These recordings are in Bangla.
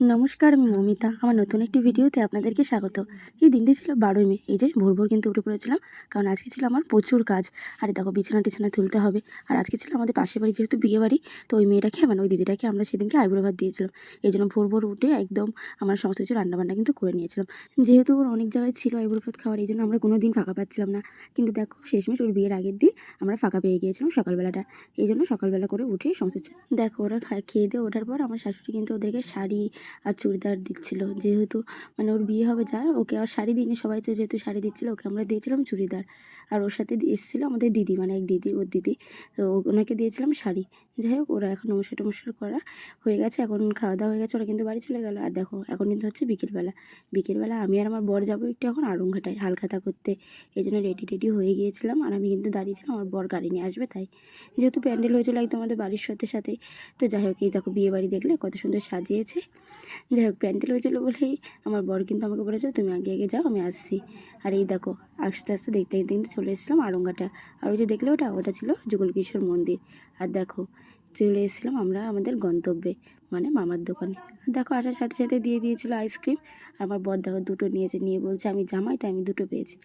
নমস্কার, আমি মমিতা। আমার নতুন একটি ভিডিওতে আপনাদেরকে স্বাগত। এই দিনটি ছিল বারোই মে। এই যে ভোর ভোর কিন্তু উঠে পড়েছিলাম, কারণ আজকে ছিল আমার প্রচুর কাজ। আর দেখো, বিছানা টিছানা তুলতে হবে। আর আজকে ছিল আমাদের পাশের বাড়ি যেহেতু বিয়ে বাড়ি তো ওই মেয়েটাকে মানে ওই দিদিটাকে আমরা সেদিনকে আইবুড়ো ভাত দিয়েছিলাম। এই জন্য ভোর ভোর উঠে একদম আমার সমস্ত কিছু রান্নাবান্না কিন্তু করে নিয়েছিলাম। যেহেতু ওর অনেক জায়গায় ছিল আইবুড়ো ভাত খাওয়ার, এই জন্য আমরা কোনো দিন ফাঁকা পাচ্ছিলাম না। কিন্তু দেখো, শেষমেশ ওর বিয়ের আগের দিন আমরা ফাঁকা পেয়ে গিয়েছিলাম সকালবেলাটা। এই জন্য সকালবেলা করে উঠে সমস্ত দেখো, ওরা খেয়ে দিয়ে ওঠার পর আমার শাশুড়ি কিন্তু ওদেরকে শাড়ি আর চুড়িদার দিচ্ছিল। যেহেতু মানে ওর বিয়ে হবে যা ওকে আর শাড়ি দিইনি, সবাই তো যেহেতু শাড়ি দিচ্ছিল, ওকে আমরা দিয়েছিলাম চুড়িদার। আর ওর সাথে এসেছিল আমাদের দিদি মানে এক দিদি, ওর দিদি। তো ওনাকে দিয়েছিলাম শাড়ি। যাই হোক, ওরা এখন নমস্কার টমস্কার করা হয়ে গেছে, এখন খাওয়া দাওয়া হয়ে গেছে, ওরা কিন্তু বাড়ি চলে গেলো। আর দেখো, এখন কিন্তু হচ্ছে বিকেলবেলা। বিকেলবেলা আমি আর আমার বর যাব একটু এখন আড়ংঘাটায় হালখাতা করতে। এই জন্য রেডি টেডি হয়ে গিয়েছিলাম, আর আমি কিন্তু দাঁড়িয়েছিলাম, আমার বর গাড়ি নিয়ে আসবে তাই। যেহেতু প্যান্ডেল হয়েছিল একদম আমাদের বাড়ির সাথে সাথে। তো যাই হোক, এই দেখো বিয়ে বাড়ি দেখলে কত সুন্দর সাজিয়েছে। যাই হোক প্যান্ডেল হয়েছিল বলেই আমার বর কিন্তু আমাকে বলেছিল, তুমি আগে আগে যাও, আমি আসছি। আর এই দেখো, আস্তে আস্তে দেখতে দেখতে কিন্তু চলে এসেছিলাম আরঙ্গাটা। আর ওই যে দেখলে ওটা ওটা ছিল যুগল কিশোর মন্দির। আর দেখো, চলে এসেছিলাম আমরা আমাদের গন্তব্যে মানে মামার দোকানে। দেখো, আসার সাথে সাথে দিয়ে দিয়েছিল আইসক্রিম। আর আমার বর দেখো দুটো নিয়েছে, নিয়ে বলছে, আমি জামাই, তাই আমি দুটো পেয়েছি।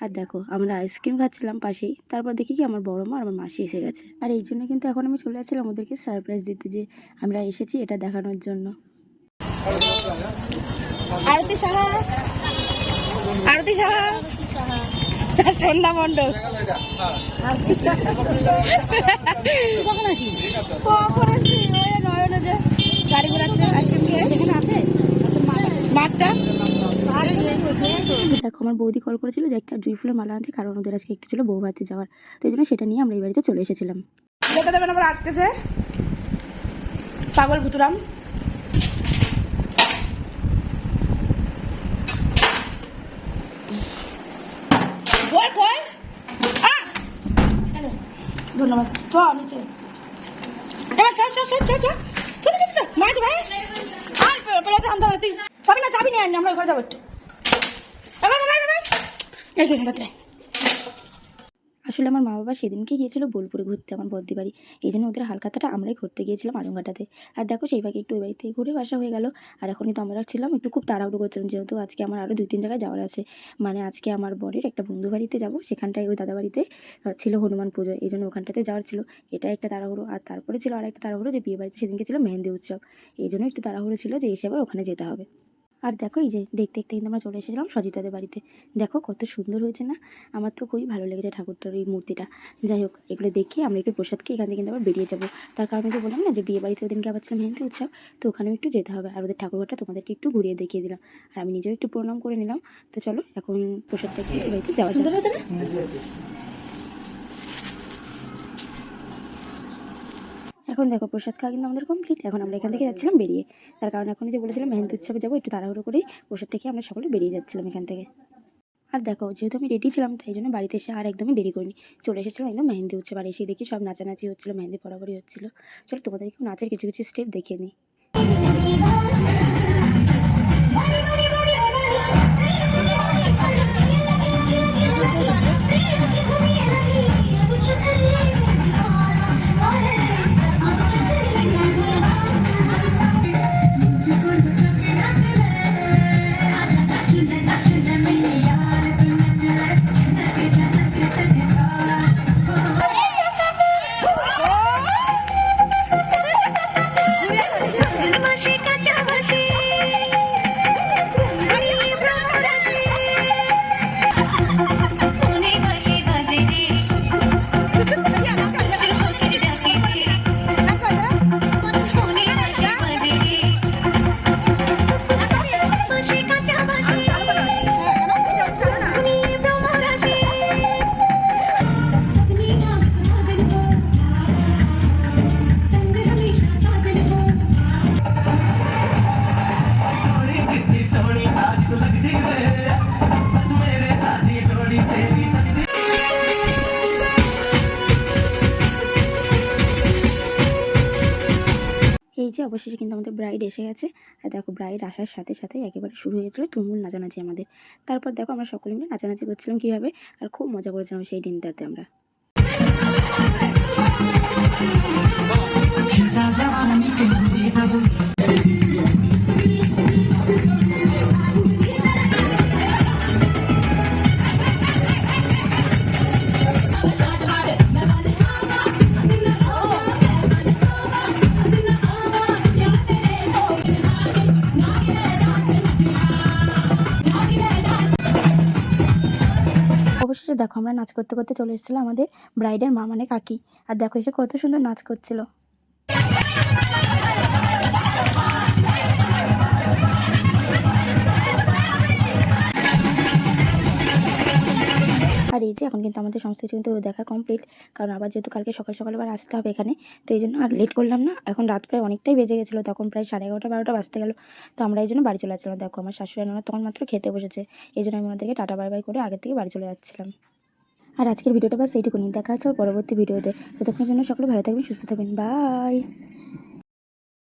আর দেখো, আমরা আইসক্রিম খাচ্ছিলাম পাশেই। তারপর দেখি কি, আমার বড় মা আমার মাসি এসে গেছে। আর এই জন্য কিন্তু এখন আমি চলে আসছিলাম ওদেরকে সারপ্রাইজ দিতে যে আমরা এসেছি এটা দেখানোর জন্য। আরতি সাহা। আরতি সাহা। সন্ধ্যা মণ্ডল। কখন আসি কখন আসি ওই নয়নে যে গাড়ি ঘোরাচ্ছে আইসক্রিম খেয়ে। এখানে আছে? মাঠটা? দেখো আমার বৌদি কল করেছিল যে একটা জুই ফুলের মালা আনতে কারণ ওদের আজকে একটু ছিল বউ ভাতে যাওয়ার। তো এই জন্য সেটা নিয়ে আমরা এই বাড়িতে চলে এসেছিলাম। যেতে দেবেন আবার আটকেছে। পাগল ভুতুরাম। কই কই! ধন্যবাদ চ, নিচে। এবার সর সর সর চল চল চল চল চল মাছ ভাই। আর পেলে আনতে হবে তুই চাবি না চাবি নিয়ে আনি আমরা ঘরে যাব একটু। এবার ভাই ভাই এই সাথে আসলে আমার মা বাবা সেদিনকে গিয়েছিল বোলপুরে ঘুরতে, আমার বদ্দি বাড়ি। এই জন্য ওদের হালকাতাটা আমরাই ঘুরতে গিয়েছিলাম আরংঘাটাতে আর দেখো সেই ভাগে একটু ওই বাড়িতে ঘুরে আসা হয়ে গেল। আর এখনই তো আমরা ছিলাম, একটু খুব তাড়াহুড়ো করছিলাম, যেহেতু আজকে আমার আরও দুই তিন জায়গায় যাওয়ার আছে। মানে আজকে আমার বরের একটা বন্ধু বাড়িতে যাব, সেখানটায় ওই দাদা বাড়িতে ছিল হনুমান পুজো, এই জন্য ওখানটাতে যাওয়ার ছিল। এটা একটা তাড়াহুড়ো, আর তারপরে ছিল আর একটা তাড়াহুড়ো যে বিয়ে বাড়িতে সেদিনকে ছিল মেহেন্দি উৎসব। এই জন্য একটু তাড়াহুড়ো ছিল যে এসে আবার ওখানে যেতে হবে। আর দেখো এই যে দেখতে দেখতে কিন্তু আমরা চলে এসেছিলাম সজিতাদের বাড়িতে। দেখো কত সুন্দর হয়েছে না? আমার তো খুবই ভালো লেগেছে ঠাকুরটার এই মূর্তিটা। যাই হোক, এগুলো দেখে আমরা একটু প্রসাদ খেয়ে এখান থেকে কিন্তু আবার বেরিয়ে যাব। তার কারণে তো বললাম না যে বিয়ে বাড়িতে ওদিনকে আবার ছিল মেহেন্দি উৎসব, তো ওখানেও একটু যেতে হবে। আর ওদের ঠাকুরঘরটা তোমাদেরকে একটু ঘুরিয়ে দেখিয়ে দিলাম। আর আমি নিজেও একটু প্রণাম করে নিলাম। তো চলো, এখন প্রসাদটা খেয়ে বাড়িতে যাওয়া যাবে হয়েছে না এখন দেখো প্রসাদ খাওয়া কিন্তু আমাদের কমপ্লিট এখন আমরা এখান থেকে যাচ্ছিলাম বেরিয়ে। তার কারণ এখন যে বলেছিলাম মেহেন্দি উৎসবে যাব, একটু তাড়াহুড়ো করেই প্রসাদ থেকে আমরা সকলে বেরিয়ে যাচ্ছিলাম এখান থেকে। আর দেখো, যেহেতু আমি রেডি ছিলাম, তাই জন্য বাড়িতে এসে আর একদমই দেরি করিনি। চলে এসেছিলাম একদম মেহেন্দি উৎসব, আর এসে দেখি সব নাচানাচি হচ্ছিল, মেহেন্দি পরাবরই হচ্ছিল। চলো তোমাদেরকেও নাচের কিছু কিছু স্টেপ দেখিয়ে নিই। যে অবশেষে কিন্তু আমাদের ব্রাইড এসে গেছে। আর দেখো ব্রাইড আসার সাথে সাথে একেবারে শুরু হয়ে গেছিল তুমুল নাচানাচি আমাদের। তারপর দেখো আমরা সকলে মিলে নাচানাচি করছিলাম কীভাবে? আর খুব মজা করেছিলাম সেই দিনটাতে আমরা। দেখো আমরা নাচ করতে করতে চলে এসেছিলাম আমাদের ব্রাইডের মা মানে কাকি। আর দেখো এসে কত সুন্দর নাচ করছিল। আর এই যে এখন কিন্তু আমাদের সমস্ত কিছু কিন্তু দেখা কমপ্লিট কারণ আবার যেহেতু কালকে সকাল সকাল আবার আসতে হবে এখানে, তো এই জন্য আর লেট করলাম না। এখন রাত প্রায় অনেকটাই বেজে গেছিল, তখন প্রায় সাড়ে এগারোটা, বারোটা বাজতে গেলো। তো আমরা এই জন্য বাড়ি চলে যাচ্ছিলাম। দেখো আমার শাশুড়ি তখন মাত্র খেতে বসেছে, এই জন্য আমি ওনাদেরকে টাটা বাই বাই করে আগের থেকে বাড়ি চলে যাচ্ছিলাম। আর আজকের ভিডিওটা বাস এইটুকুনি। দেখা হচ্ছে পরবর্তী ভিডিওতে। ততক্ষণের জন্য সকলে ভালো থাকবেন, সুস্থ থাকবেন। বাই